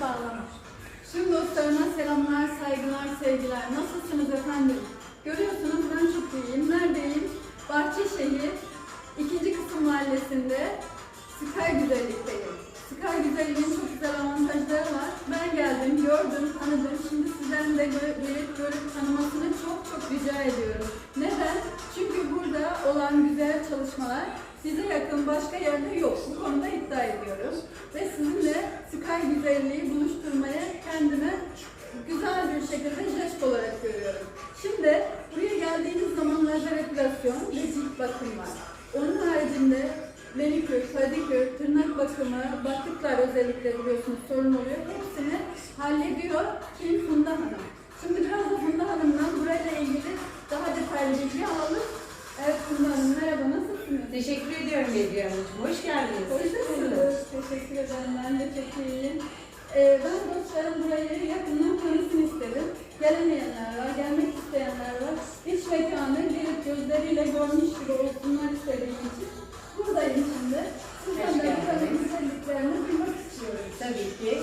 bağlanır. Şimdi dostlarıma selamlar, saygılar, sevgiler. Nasılsınız efendim? Görüyorsunuz ben çok iyiyim. Neredeyim? Bahçeşehir, ikinci kısım mahallesinde Sky Güzellik'teyim. Sky Güzellik'in çok güzel avantajları var. Ben geldim, gördüm, tanıdım. Şimdi sizlerin de gelip görüp tanımasını çok çok rica ediyorum. Neden? Çünkü burada olan güzel çalışmalar bize yakın başka yerde yok. Bu konuda iddia ediyorum. Ve sizinle Sky Güzelliği epilasyon ve cilt bakım var. Onun haricinde manikür, pedikür, tırnak bakımı, baktıklar özellikle biliyorsunuz sorun oluyor. Hepsini hallediyor kim Funda Hanım. Şimdi biraz da Funda Hanım'dan burayla ilgili daha detaylı bilgi alalım. Evet Funda Hanım merhaba nasılsınız? Teşekkür ediyorum Bedriye Hanımcığım. Hoş geldiniz. Hoş bulduk. Teşekkür ederim. Ben de çok iyiyim. Ee, ben dostlarım burayı yakından tanısın istedim. Gelemeyenler var, gelmek isteyenler görmüş gibi olsunlar istediğim için. Buradayım şimdi. Sizden de güzelliklerini duymak istiyorum. Tabii ki.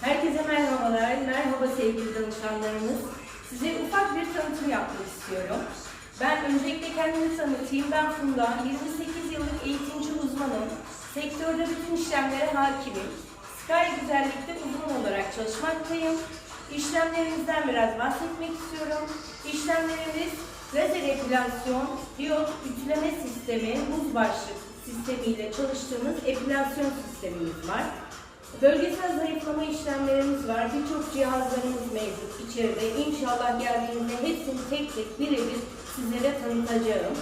Herkese merhabalar. Merhaba sevgili danışanlarımız. Size ufak bir tanıtım yapmak istiyorum. Ben öncelikle kendimi tanıtayım. Ben Funda. 28 yıllık eğitimci uzmanım. Sektörde bütün işlemlere hakimim. Sky Güzellik'te uzman olarak çalışmaktayım. İşlemlerimizden biraz bahsetmek istiyorum. İşlemlerimiz lazer epilasyon, diyot ütüleme sistemi, buz başlık sistemiyle çalıştığımız epilasyon sistemimiz var. Bölgesel zayıflama işlemlerimiz var. Birçok cihazlarımız mevcut içeride. İnşallah geldiğinizde hepsini tek tek birebir sizlere tanıtacağım.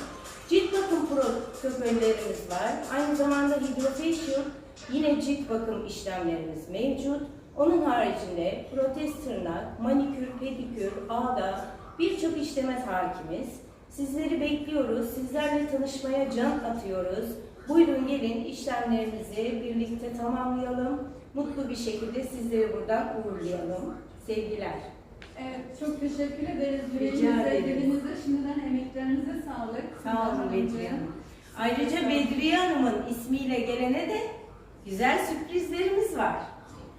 Cilt bakım protokollerimiz var. Aynı zamanda hydrofacial yine cilt bakım işlemlerimiz mevcut. Onun haricinde protez tırnak, manikür, pedikür, ağda birçok işleme hakimiz. Sizleri bekliyoruz. Sizlerle tanışmaya can atıyoruz. Buyurun gelin işlemlerimizi birlikte tamamlayalım. Mutlu bir şekilde sizleri buradan uğurlayalım. Sevgiler. Evet, çok teşekkür ederiz. Yüreğinize, ederim. dilinize, şimdiden emeklerinize sağlık. Sağ olun Bedriye Hanım. Ayrıca Bedriye Hanım'ın ismiyle gelene de güzel sürprizlerimiz var.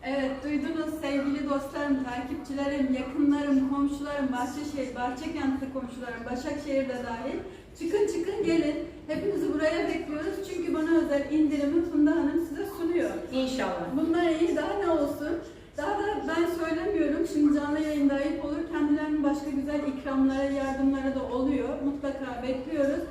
Evet duydunuz sevgili dostlarım, takipçilerim, yakınlarım, komşularım, Bahçeşehir, Bahçekentli komşularım, Başakşehir'de dahil. Çıkın çıkın gelin. Hepinizi buraya bekliyoruz. Çünkü bana özel indirimi Funda Hanım size sunuyor. İnşallah. Bundan iyi daha ne olsun? Daha da ben söylemiyorum. Şimdi canlı yayında ayıp olur. Kendilerinin başka güzel ikramlara, yardımlara da oluyor. Mutlaka bekliyoruz.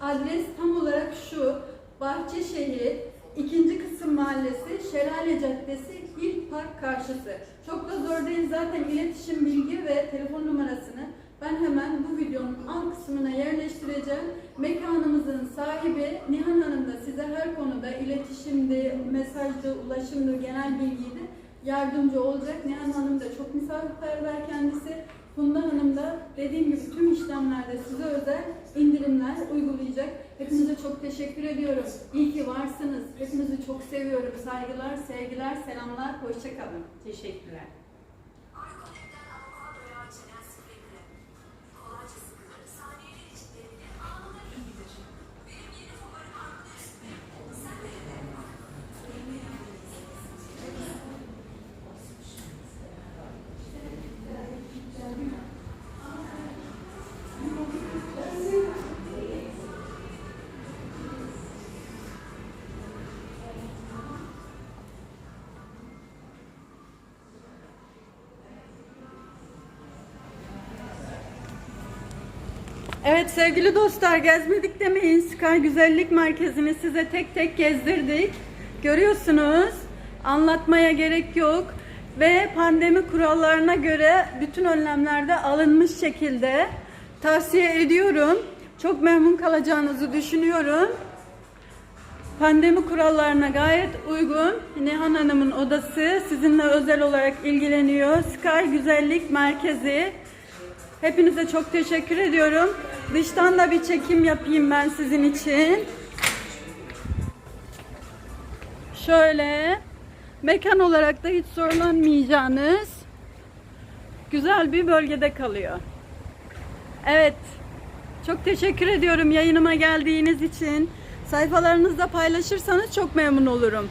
Adres tam olarak şu. Bahçeşehir, ikinci kısım mahallesi, Şelale Caddesi, İlk Park karşısı. Çok da zor değil zaten iletişim bilgi ve telefon numarasını ben hemen bu videonun alt kısmına yerleştireceğim. Mekanımızın sahibi Nihan Hanım da size her konuda iletişimde, mesajda, ulaşımda, genel bilgiydi yardımcı olacak. Nihan Hanım da çok misafirperver kendisi. Funda Hanım da dediğim gibi tüm işlemlerde size özel indirimler uygulayacak. Hepinize çok teşekkür ediyorum. İyi ki varsınız. Hepinizi çok seviyorum. Saygılar, sevgiler, selamlar. Hoşçakalın. Teşekkürler. Evet sevgili dostlar gezmedik demeyin. Sky Güzellik Merkezi'ni size tek tek gezdirdik. Görüyorsunuz. Anlatmaya gerek yok. Ve pandemi kurallarına göre bütün önlemler de alınmış şekilde tavsiye ediyorum. Çok memnun kalacağınızı düşünüyorum. Pandemi kurallarına gayet uygun. Nihan Hanım'ın odası sizinle özel olarak ilgileniyor. Sky Güzellik Merkezi. Hepinize çok teşekkür ediyorum. Dıştan da bir çekim yapayım ben sizin için. Şöyle mekan olarak da hiç zorlanmayacağınız güzel bir bölgede kalıyor. Evet. Çok teşekkür ediyorum yayınıma geldiğiniz için. Sayfalarınızda paylaşırsanız çok memnun olurum.